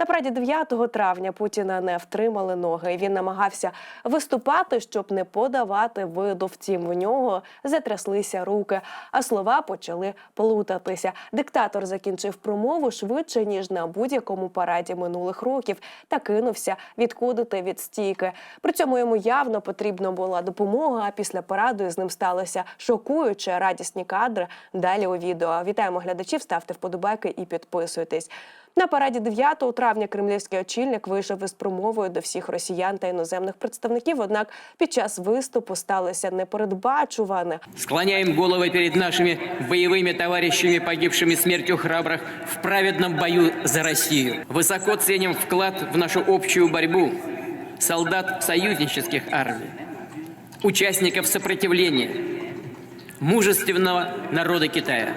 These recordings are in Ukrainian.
На параді 9 травня Путіна не втримали ноги. Він намагався виступати, щоб не подавати виду. Втім, в нього затряслися руки, а слова почали плутатися. Диктатор закінчив промову швидше ніж на будь-якому параді минулих років та кинувся відходити від стійки. При цьому йому явно потрібна була допомога. А після параду з ним сталося шокуюче радісні кадри. Далі у відео. Вітаємо глядачів, ставте вподобайки і підписуйтесь. На параді 9 травня кремлівський очільник вийшов із промовою до всіх росіян та іноземних представників. Однак під час виступу сталося непередбачуване. Склоняем головы перед нашими боевыми товарищами, погибшими смертью храбрых в праведном бою за Россию. Высоко ценим вклад в нашу общую борьбу солдат союзнических армий, участников сопротивления, мужественного народа Китая.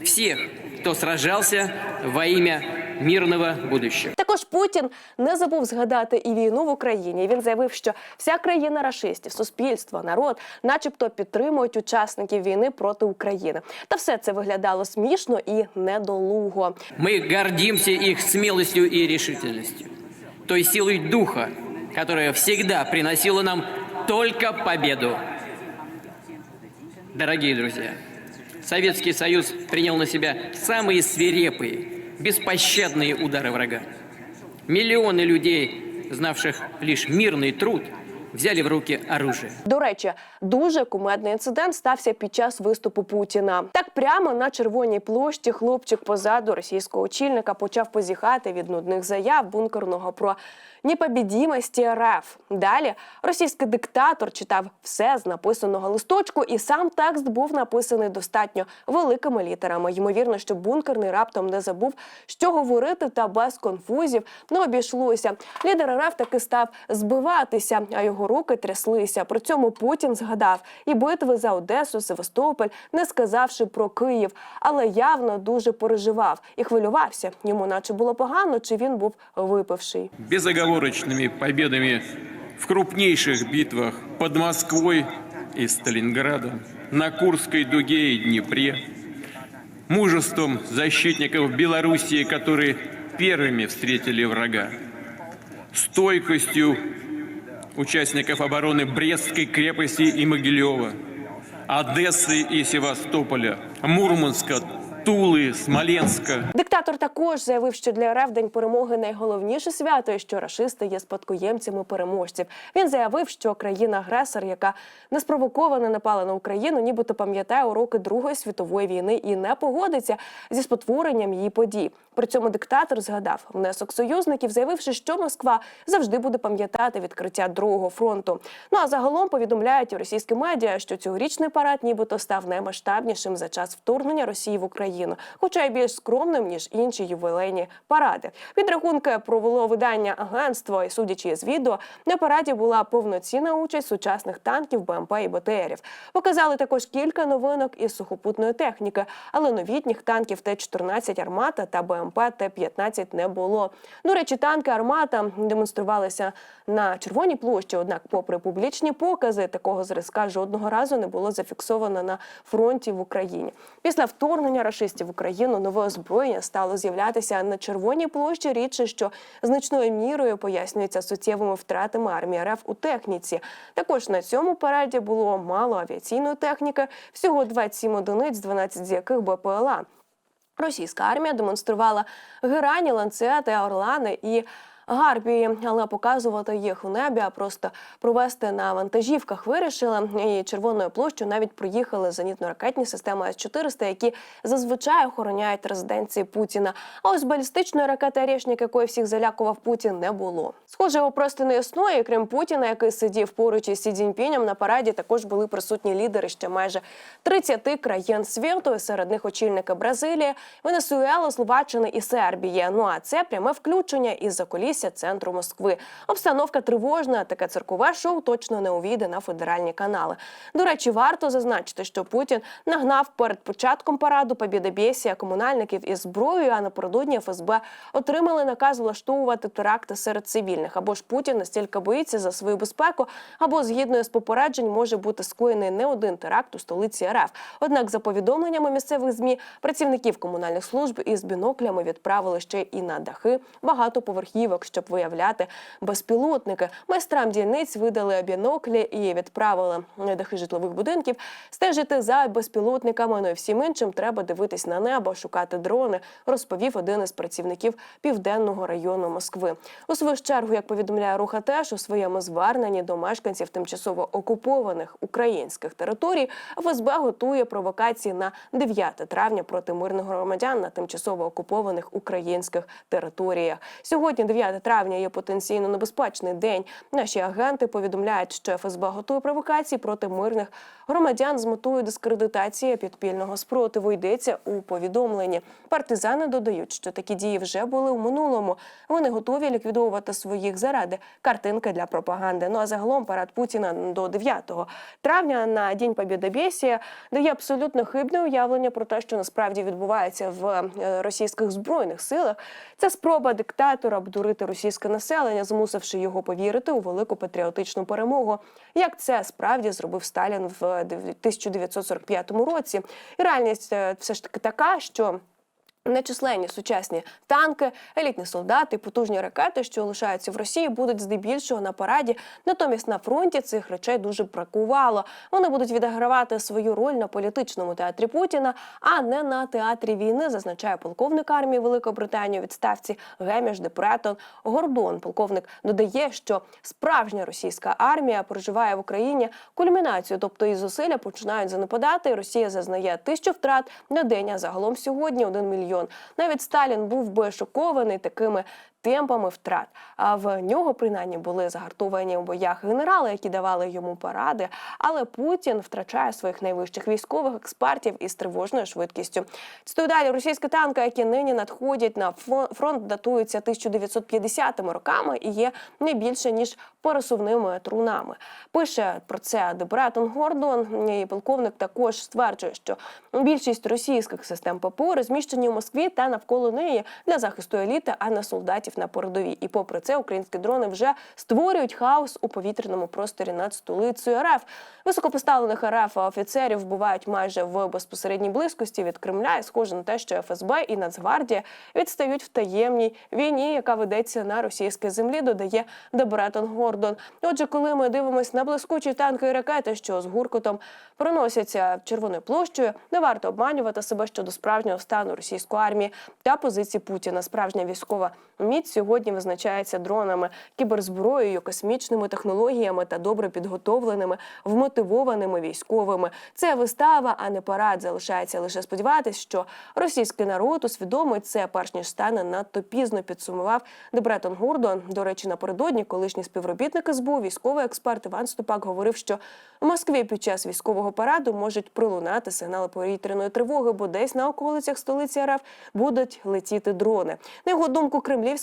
Всех, кто сражался во имя мирного будущего. Також Путін не забув згадати і війну в Україні. Він заявив, що вся країна рашистів, суспільство, народ, начебто, підтримують учасників війни проти України. Та все це виглядало смішно і недолуго. Мы гордимся их смелостью и решительностью, той силой духа, которая всегда приносила нам только победу. Дорогие друзья, Советский Союз принял на себя самые свирепые, беспощадные удары врага. Миллионы людей, знавших лишь мирный труд, взяли в руки оружие. До речі, дуже кумедний інцидент стався під час виступу Путіна. Так прямо на червоній площі хлопчик позаду російського очільника почав позіхати від нудних заяв бункерного про непобідімості РФ. Далі російський диктатор читав все з написаного листочку, і сам текст був написаний достатньо великими літерами. Ймовірно, що бункерний раптом не забув, що говорити, та без конфузів не обійшлося. Лідер РФ таки став збиватися, а його руки тряслися. При цьому Путін згадав і битви за Одесу, Севастополь, не сказавши про Київ, але явно дуже переживав і хвилювався. Йому наче було погано, чи він був випивший. безоговорочными победами в крупнейших битвах под Москвой и Сталинградом, на Курской дуге и Днепре, мужеством защитников Белоруссии, которые первыми встретили врага, стойкостью участников обороны Брестской крепости и Могилева, Одессы и Севастополя, Мурманска, Тулы, Смоленска, Диктатор також заявив, що для РФ День перемоги найголовніше свято, і що рашисти є спадкоємцями переможців. Він заявив, що країна-агресор, яка неспровоковано напала на Україну, нібито пам'ятає уроки Другої світової війни і не погодиться зі спотворенням її подій. При цьому диктатор згадав внесок союзників, заявивши, що Москва завжди буде пам'ятати відкриття другого фронту. Ну а загалом повідомляють і російські медіа, що цьогорічний парад нібито став наймасштабнішим за час вторгнення Росії в Україну, хоча й більш скромним ніж інші ювілейні паради. Підрахунки провело видання агентство, і судячи з відео, на параді була повноцінна участь сучасних танків, БМП і БТРів. Показали також кілька новинок із сухопутної техніки, але новітніх танків Т-14 «Армата» та БМП Т-15 не було. До речі, танки «Армата» демонструвалися на Червоній площі, однак, попри публічні покази, такого зразка жодного разу не було зафіксовано на фронті в Україні. Після вторгнення рашистів в Україну нове озброєння стало з'являтися на Червоній площі. Рідше, що значною мірою пояснюється суттєвими втратами армії РФ у техніці. Також на цьому параді було мало авіаційної техніки, всього 27 одиниць, 12 з яких БПЛА. Російська армія демонструвала герані, ланцети, орлани і гарпії, але показувати їх у небі, а просто провести на вантажівках вирішили. І червоною площу навіть проїхали зенітно-ракетні системи С-400, які зазвичай охороняють резиденції Путіна. А ось балістичної ракети «Орешник», якої всіх залякував Путін, не було. Схоже, його просто не існує. І крім Путіна, який сидів поруч із Сі Цзіньпінем, на параді також були присутні лідери ще майже 30 країн світу. Серед них очільники Бразилії, Венесуели, Словаччини і Сербії. Ну а це пряме включення із закулісся епіцентру Москви. Обстановка тривожна. Таке циркове шоу точно не увійде на федеральні канали. До речі, варто зазначити, що Путін нагнав перед початком параду Побєдобєсія комунальників із зброєю, а напередодні ФСБ отримали наказ влаштовувати теракти серед цивільних. Або ж Путін настільки боїться за свою безпеку, або згідно з попереджень може бути скоєний не один теракт у столиці РФ. Однак, за повідомленнями місцевих змі, працівників комунальних служб із біноклями відправили ще і на дахи багатоповерхівок, щоб виявляти безпілотники. Майстрам дільниць видали біноклі і відправили на дахи житлових будинків стежити за безпілотниками. Ну і всім іншим треба дивитись на небо, шукати дрони, розповів один із працівників південного району Москви. У свою чергу, як повідомляє Руха теж у своєму зверненні до мешканців тимчасово окупованих українських територій, ФСБ готує провокації на 9 травня проти мирних громадян на тимчасово окупованих українських територіях. Сьогодні, 9 травня, є потенційно небезпечний день. Наші агенти повідомляють, що ФСБ готує провокації проти мирних громадян з метою дискредитації підпільного спротиву. Йдеться у повідомленні. Партизани додають, що такі дії вже були у минулому. Вони готові ліквідовувати своїх заради картинки для пропаганди. Ну а загалом парад Путіна до 9 травня на день Побєдобєсія дає абсолютно хибне уявлення про те, що насправді відбувається в е, російських збройних силах. Це спроба диктатора обдурити російське населення, змусивши його повірити у велику патріотичну перемогу. Як це справді зробив Сталін в 1945 році? І реальність е, все ж таки така, що. Нечисленні сучасні танки, елітні солдати, потужні ракети, що лишаються в Росії, будуть здебільшого на параді. Натомість на фронті цих речей дуже бракувало. Вони будуть відігравати свою роль на політичному театрі Путіна, а не на театрі війни, зазначає полковник армії Великобританії у відставці Геміш де Претон Гордон. Полковник додає, що справжня російська армія проживає в Україні кульмінацію, тобто і зусилля починають занепадати. Росія зазнає тисячу втрат на день. А загалом сьогодні один мільйон. Навіть Сталін був би шокований такими темпами втрат. А в нього принаймні були загартовані у боях генерали, які давали йому поради. Але Путін втрачає своїх найвищих військових експертів із тривожною швидкістю. Цитую далі російські танки, які нині надходять на фронт, датуються 1950 роками і є не більше ніж пересувними трунами. Пише про це Дебретон Гордон. І полковник також стверджує, що більшість російських систем ППО розміщені у Москві та навколо неї для захисту еліти, а не солдатів на передовій. І попри це, українські дрони вже створюють хаос у повітряному просторі над столицею РФ. Високопоставлених РФ офіцерів вбивають майже в безпосередній близькості від Кремля. І схоже на те, що ФСБ і Нацгвардія відстають в таємній війні, яка ведеться на російській землі. Додає Дебретон Гордон. Отже, коли ми дивимося на блискучі танки і ракети, що з гуркотом проносяться червоною площею, не варто обманювати себе щодо справжнього стану російської армії та позиції Путіна. Справжня військова міць сьогодні визначається дронами, кіберзброєю, космічними технологіями та добре підготовленими, вмотивованими військовими. Це вистава, а не парад. Залишається лише сподіватися, що російський народ усвідомить це, перш ніж стане надто пізно. Підсумував Дебретон Гордон. До речі, напередодні колишній співробітник СБУ, військовий експерт Іван Ступак говорив, що в Москві під час військового параду можуть пролунати сигнали повітряної тривоги, бо десь на околицях столиці РФ будуть летіти дрони. На його думку,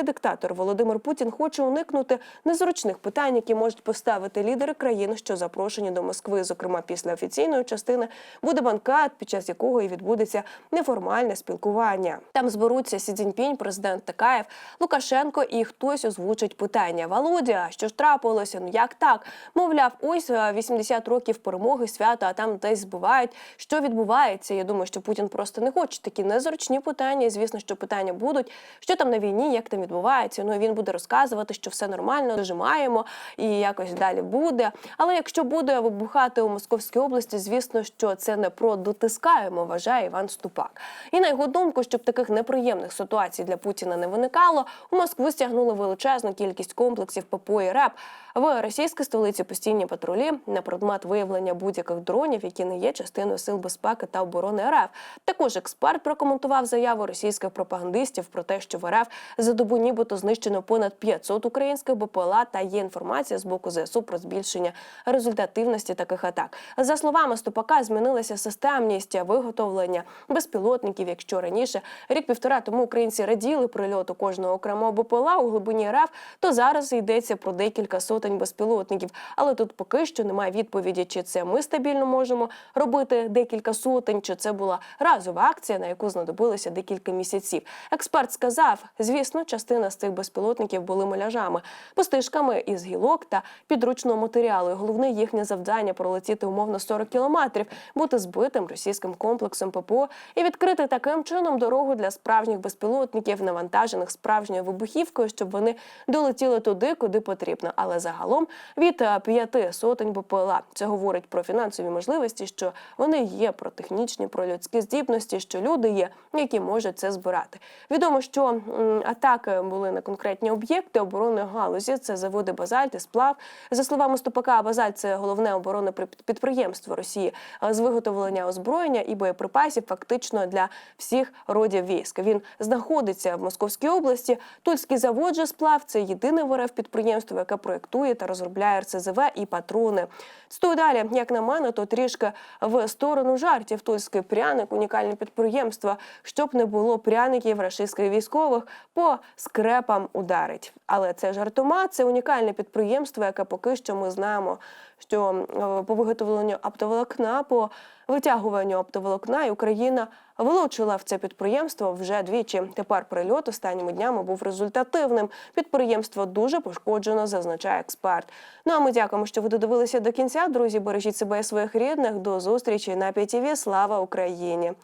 кремлівський диктатор Володимир Путін хоче уникнути незручних питань, які можуть поставити лідери країн, що запрошені до Москви. Зокрема, після офіційної частини буде банкет, під час якого і відбудеться неформальне спілкування. Там зберуться Сі Цзіньпінь, президент Такаєв, Лукашенко, і хтось озвучить питання. Володя, що ж трапилося? Ну як так? Мовляв, ось е, 80 років перемоги, свята, а там десь збивають. Що відбувається? Я думаю, що Путін просто не хоче такі незручні питання. І, звісно, що питання будуть. Що там на війні, як там відбувається? Ну він буде розказувати, що все нормально, дожимаємо і якось далі буде. Але якщо буде вибухати у Московській області, звісно, що це не про дотискаємо, вважає Іван Ступак. І на його думку, щоб таких неприємних ситуацій для Путіна не виникало, у Москву стягнули величезну кількість комплексів ППО і РЕП. В російській столиці постійні патрулі на предмет виявлення будь-яких дронів, які не є частиною сил безпеки та оборони РФ. Також експерт прокоментував заяву російських пропагандистів про те, що в РФ за добу нібито знищено понад 500 українських БПЛА та є інформація з боку ЗСУ про збільшення результативності таких атак. За словами Ступака, змінилася системність виготовлення безпілотників. Якщо раніше рік-півтора тому українці раділи прильоту кожного окремого БПЛА у глибині РФ, то зараз йдеться про декілька сотень безпілотників. Але тут поки що немає відповіді, чи це ми стабільно можемо робити декілька сотень, чи це була разова акція, на яку знадобилося декілька місяців. Експерт сказав, звісно, частина з цих безпілотників були муляжами, пустишками із гілок та підручного матеріалу. І Головне їхнє завдання пролетіти умовно 40 кілометрів, бути збитим російським комплексом ППО і відкрити таким чином дорогу для справжніх безпілотників, навантажених справжньою вибухівкою, щоб вони долетіли туди, куди потрібно. Але загалом від е, п'яти сотень БПЛА це говорить про фінансові можливості, що вони є, про технічні, про людські здібності, що люди є, які можуть це збирати. Відомо, що атаки були на конкретні об'єкти оборонної галузі. Це заводи базальт і сплав. За словами Ступака, базальт це головне оборонне підприємство Росії з виготовлення озброєння і боєприпасів, фактично для всіх родів військ. Він знаходиться в Московській області. Тульський завод же сплав це єдине в РФ підприємство, яке проєктує та розробляє РСЗВ і патрони. Стою далі, як на мене, то трішки в сторону жартів. Тульський пряник унікальне підприємство. Щоб не було пряників рашистських військових по скрепам ударить. Але це жартома, це унікальне підприємство, яке поки що ми знаємо, що е, по виготовленню оптоволокна, по витягуванню оптоволокна і Україна вилучила в це підприємство вже двічі. Тепер прильот останніми днями був результативним. Підприємство дуже пошкоджено, зазначає експерт. Ну а ми дякуємо, що ви додивилися до кінця. Друзі, бережіть себе і своїх рідних. До зустрічі на ПІТІВІ. Слава Україні!